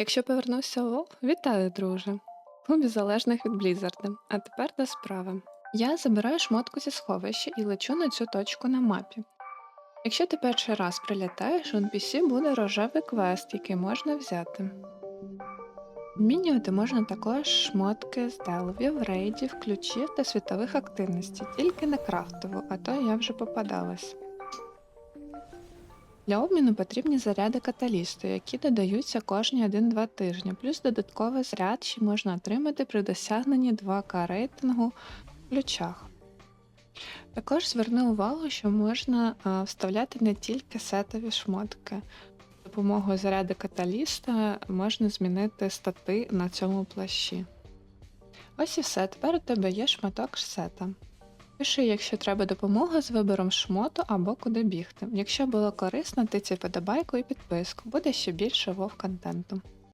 Якщо повернувся Вов, вітаю, друже. Клубі залежних від Блізарда. А тепер до справи. Я забираю шмотку зі сховища і лечу на цю точку на мапі. Якщо ти перший раз прилітаєш, у NPC буде рожевий квест, який можна взяти. Змінювати можна також шмотки з деловів, рейдів, ключів та світових активностей, тільки не крафтову, а то я вже попадалась. Для обміну потрібні заряди каталісту, які додаються кожні 1-2 тижні, плюс додатковий заряд ще можна отримати при досягненні 2К рейтингу в ключах. Також зверни увагу, що можна вставляти не тільки сетові шмотки. З допомогою заряду каталіста можна змінити стати на цьому плащі. Ось і все, тепер у тебе є шматок сета. Пиши, якщо треба допомога з вибором шмоту або куди бігти. Якщо було корисно, ти подобайку і підписку, буде ще більше вов контенту.